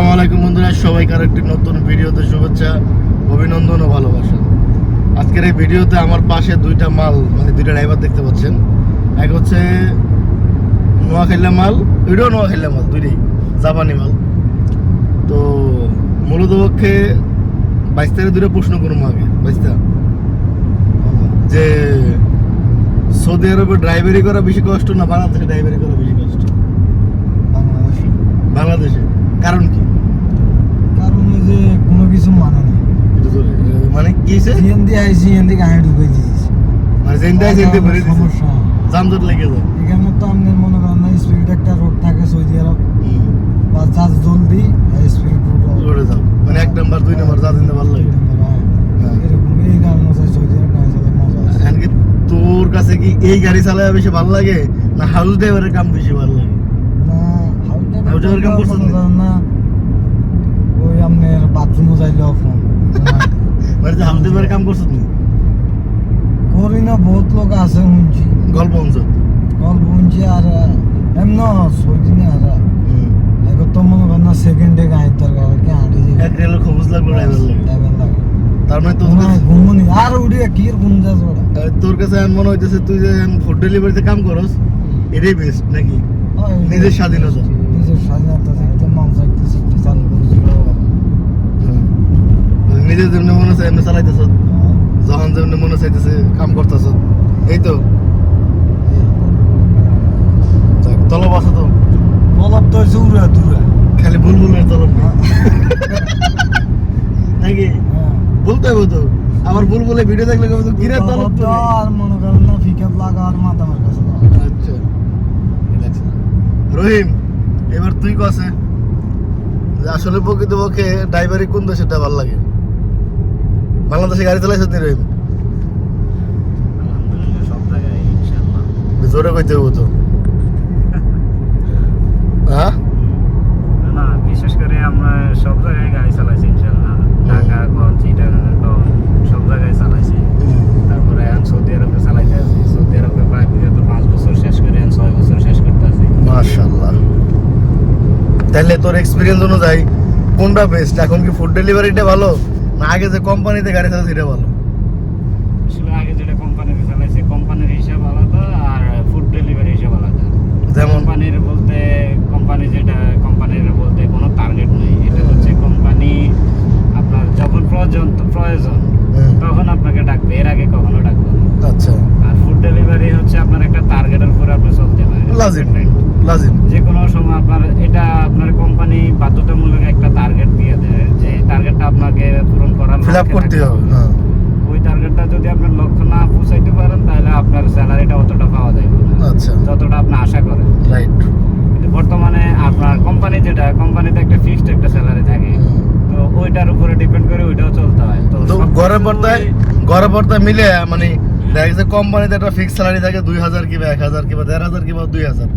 আসসালামু আলাইকুম বন্ধুরা সবাইকে আর একটি নতুন ভিডিওতে শুভেচ্ছা অভিনন্দন ও ভালোবাসা। আজকের এই ভিডিওতে আমার পাশে দুইটা মাল মানে দুইটা ড্রাইভার দেখতে পাচ্ছেন। এক হচ্ছে নোয়াখাইলা মাল এটাও নোয়াখাইলা মাল দুইটাই জাপানি মাল। তো মূলত পক্ষে বাইশ তারিখ দুটো প্রশ্ন করব আগে বাইশটা যে সৌদি আরবে ড্রাইভারি করা বেশি কষ্ট না বাংলাদেশে ড্রাইভারি করা বেশি কষ্ট? বাংলাদেশে। বাংলাদেশে। কারণ কি? কিছু মানে না মানে কি হয়েছে সিএনডি আই সিএনডি গাড়ি ঢুকে দিয়েছি মানে যেনটাই যেনতে ভরে সমস্যা। যানজট লেগে যায়। এখানে তো আপনার মনে করেন না স্পিড একটা রোড থাকে সৌদি আরব বা চার্জ জলদি স্পিড রোড লড়ে যাও মানে এক নাম্বার দুই নাম্বার যা দিতে ভালো লাগে। এরকম এই কারণে হচ্ছে সৌদি আরব গাড়ি চালাতে মজা আছে। তোর কাছে কি এই গাড়ি চালায় বেশি ভালো লাগে? না হাউস ড্রাইভারের কাম বেশি ভালো লাগে? না হাউস হাউস ড্রাইভার কাম করছেন না? আপনার বাথরুমও যাইলেও ফোন মানে যে হাউস কাম করছিস না করি না বহুত লোক আছে শুনছি। গল্প অংশ গল্প শুনছি আর এমন সৌদি না আর এখন তো মনে করেন না সেকেন্ডে গাড়ির দরকার কি হাঁটি এক রেল খবুজ লাগল ড্রাইভার লাগে। তার মানে তোর ঘুমুনি। আর উড়িয়ে কি ঘুম যাস ওরা তোর কাছে এখন মনে হইতেছে তুই যে ফুড ডেলিভারিতে কাম করস এটাই বেস্ট নাকি। নিজের স্বাধীনতা থাকতে মন চাইতে শিখতে চালু করেছিল মানে নিজের যেমনি মনে হচ্ছে এমনি চালাইতেছ। যখন যেমনি মনে চাইতেছে কাম করতেছ। এই তো। তলব আছে তো? বলব তো হয়েছে উড়া দূরা। খালি বুলবুলের তলব না? নাকি? বলতে হবে তো। আমার বুলবুলে ভিডিও দেখলে কবে তো কিরে তলব তো আর মনে করেন না ফিকাপ লাগা আর মাথা আমার কাছে আচ্ছা। রহিম এবার তুই কসে যে আসলে প্রকৃতপক্ষে ড্রাইভারি কোন দেশেরটা ভালো লাগে? বাংলাদেশে গাড়ি চালাইছ তুই রহিম জোরে কইতে হব তো। হ্যাঁ? না বিশেষ করে আমরা সব জায়গায় গাড়ি চালাইছি ইনশাআল্লাহ। ঢাকা গঞ্জ চিটাগাং সব জায়গায় চালাইছি। তারপরে সৌদি আরবে চালাইতে আছি। সৌদি আরবে প্রায় বিগত পাঁচ বছর শেষ করে ছয় বছর শেষ করতে আছি। মাশাল্লাহ তাহলে তোর এক্সপিরিয়েন্স অনুযায়ী কোনটা বেস্ট এখন কি ফুড ডেলিভারিটা ভালো? না আগে যে কোম্পানিতে গাড়ি চালাচ্ছে এটা ভালো। আসলে আগে যেটা কোম্পানিতে চালাইছি কোম্পানির হিসাব আলাদা আর ফুড ডেলিভারি হিসাব আলাদা। যেমন? কোম্পানির বলতে কোম্পানি যেটা কোম্পানির বলতে কোনো টার্গেট নেই। এটা হচ্ছে কোম্পানি আপনার যখন প্রয়োজন প্রয়োজন তখন আপনাকে ডাকবে। এর আগে কখনো ডাকবে না। আচ্ছা। আর ফুড ডেলিভারি হচ্ছে আপনার একটা টার্গেটের উপরে আপনি চলতে হয় লাজিম লাজিম যে কোনো সময় আপনার এটা আপনার কোম্পানি বাধ্যতামূলক একটা টার্গেট দিয়ে দেয় যে টার্গেটটা আপনাকে পূরণ করার ফিল আপ করতে হবে হ্যাঁ। ওই টার্গেটটা যদি আপনার লক্ষ্য না পৌঁছাইতে পারেন তাহলে আপনার স্যালারিটা অতটা পাওয়া যাবে না। আচ্ছা। যতটা আপনি আশা করেন। রাইট কিন্তু বর্তমানে আপনার কোম্পানি যেটা কোম্পানিতে একটা ফিক্সড একটা স্যালারি থাকে। তো ওইটার উপরে ডিপেন্ড করে ওইটাও চলতে হয়। তো ঘরে পড়তায় ঘরে মিলে মানে দেখা গেছে কোম্পানিতে একটা ফিক্স স্যালারি থাকে দুই হাজার কিংবা এক হাজার কিংবা দেড় হাজার কিংবা দুই হাজার।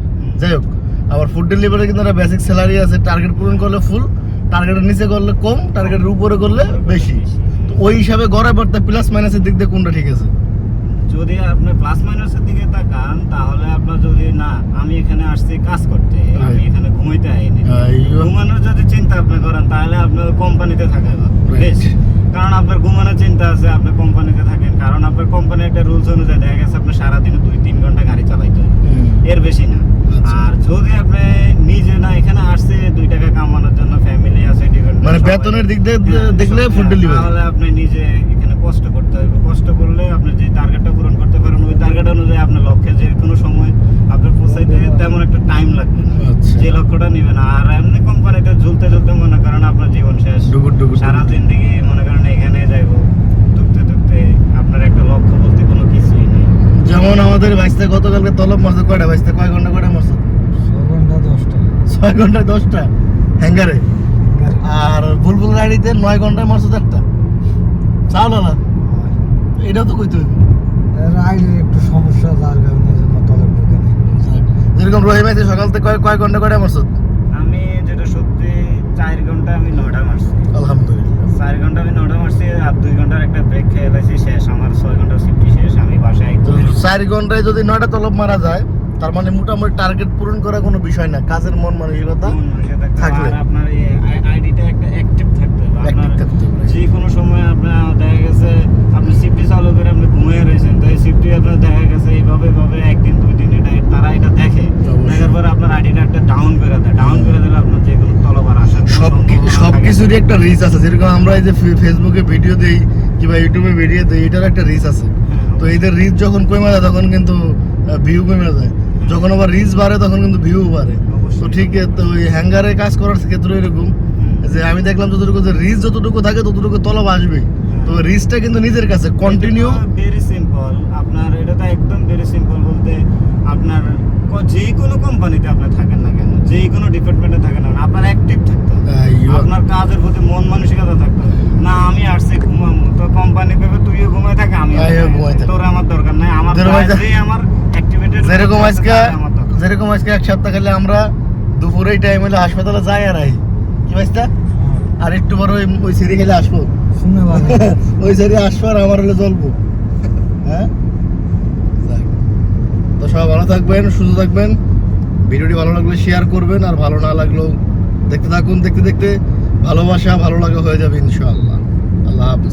যাই হোক আবার ফুড ডেলিভারি কিন্তু একটা বেসিক স্যালারি আছে টার্গেট পূরণ করলে ফুল টার্গেটের নিচে করলে কম টার্গেটের উপরে করলে বেশি। ওই হিসাবে ঘরে পড়তে প্লাস মাইনাসের দিক দিয়ে কোনটা ঠিক আছে? যদি আপনি প্লাস মাইনাসের দিকে তাকান তাহলে আপনার যদি না আমি এখানে আসছি কাজ করতে আমি এখানে ঘুমাইতে আইনি। ঘুমানোর যদি চিন্তা আপনি করেন তাহলে আপনার কোম্পানিতে থাকা বেশ। কারণ আপনার ঘুমানোর চিন্তা আছে আপনি কোম্পানিতে থাকেন। কারণ আপনার কোম্পানির একটা রুলস অনুযায়ী দেখা গেছে আপনি সারাদিনে দুই তিন ঘণ্টা গাড়ি চালাইতে হয়। এর বেশি না। আচ্ছা। আর যদি আপনি নিজে না এখানে আসছে দুই টাকা কামানোর জন্য ফ্যামিলি আছে different মানে সবাই- বেতনের দিক দিয়ে দেখলে ফুড ডেলিভারি তাহলে আপনি নিজে এখানে কষ্ট করতে হবে। কষ্ট করলে আপনি যে টার্গেটটা পূরণ করতে পারেন ওই টার্গেট অনুযায়ী আপনার লক্ষ্যে যে কোনো সময় আপনার পৌঁছাইতে তেমন একটা টাইম লাগবে না। আচ্ছা। যে লক্ষ্যটা নেবেন। আর এমনি কোম্পানিতে ঝুলতে ঝুলতে মনে করেন আপনার জীবন শেষ। সারা জিন্দিগি মনে করেন এখানে যাইব। ঢুকতে ঢুকতে আপনার একটা লক্ষ্য বলতে কোনো কিছুই নেই। যেমন আমাদের বাইশটা গতকালকে তলব মারছে। কয়টা বাইশটা কয় ঘণ্টা কয়টা মারছে? ছয় ঘণ্টা দশটা। ছয় ঘন্টায় দশটা? হ্যাঙ্গারে? আর বুলবুল গাড়িতে নয় ঘন্টায় মারছো চারটা চাও না না? এটাও তো কইতে হইবে। রাইডের একটু সমস্যা যার কারণে জন্য নেই। যেরকম রহিম আছে সকাল থেকে কয় কয় ঘণ্টা কয়টা মারছো? আমি যেটা সত্যি চার ঘণ্টা আমি নটা মারছি। আলহামদুলিল্লাহ। চার ঘণ্টা আমি নটা মারছি আর দুই ঘণ্টার একটা ব্রেক খেয়ে এলাইছি শেষ। আমার ছয় ঘণ্টা শিফটি শেষ আমি বাসায় চার ঘন্টায় যদি নয়টা তলব মারা যায় তার মানে মোটামুটি টার্গেট পূরণ করা কোনো বিষয় না কাজের মন মানসিকতা থাকলে। আপনার আইডিটা একটা অ্যাক্টিভ থাকতে হবে। থাকতে হবে। যে কোনো সময় আপনার দেখা গেছে আপনি সিফটি চালু করে আপনি ঘুমিয়ে রয়েছেন তো এই সিফটি আপনার দেখা গেছে এইভাবে এভাবে একদিন দুই দিন এটা তারা এটা দেখে। দেখার পরে আপনার আইডিটা একটা ডাউন করে দেয়। ডাউন করে দিলে আপনার যে কোনো তলবার আসে সব সব কিছুরই একটা রিচ আছে। যেরকম আমরা এই যে ফেসবুকে ভিডিও দেই কিংবা ইউটিউবে ভিডিও দেই এটার একটা রিচ আছে। হ্যাঁ, তো এদের রিচ যখন কমে যায় তখন কিন্তু ভিউ কমে যায়। যখন আবার রিচ বাড়ে তখন কিন্তু ভিউ বাড়ে। তো ঠিক তো ওই হ্যাঙ্গারে কাজ করার ক্ষেত্রে এরকম যে আমি দেখলাম যতটুকু যে রিচ যতটুকু থাকে ততটুকু তলব আসবে। তো রিচটা কিন্তু নিজের কাছে কন্টিনিউ ভেরি সিম্পল আপনার এটা তো একদম ভেরি সিম্পল বলতে আপনার যে কোনো কোম্পানিতে আপনি থাকেন না কেন যে কোনো ডিপার্টমেন্টে থাকেন না কেন, আপনার অ্যাক্টিভ থাকতে হবে আপনার কাজের প্রতি মন মানসিকতা থাকতে হবে না আমি আসছি ঘুমাবো তো কোম্পানি ভেবে তুইও ঘুমাই থাকে আমি আমিও ঘুমাই থাকি। তোর আমার দরকার নাই আমার যেরকম আজকে- কাজেই আমার অ্যাক্টিভিটি যেরকম আজকে যেরকম আজকে এক সপ্তাহ খেলে আমরা দুপুরে এই টাইম হলে হাসপাতালে যাই আর আই। কি বাইস্তা আর একটু বড় ওই ওই সিঁড়ি খেলে আসব। ওই সিঁড়ি আসব আর আমার হলে জ্বলবো। হ্যাঁ? তো সবাই ভালো থাকবেন সুস্থ থাকবেন। ভিডিওটি ভালো লাগলে শেয়ার করবেন আর ভালো না লাগলেও দেখতে থাকুন দেখতে দেখতে ভালোবাসা ভালো লাগা হয়ে যাবে ইনশাআল্লাহ। আল্লাহ হাফিজ।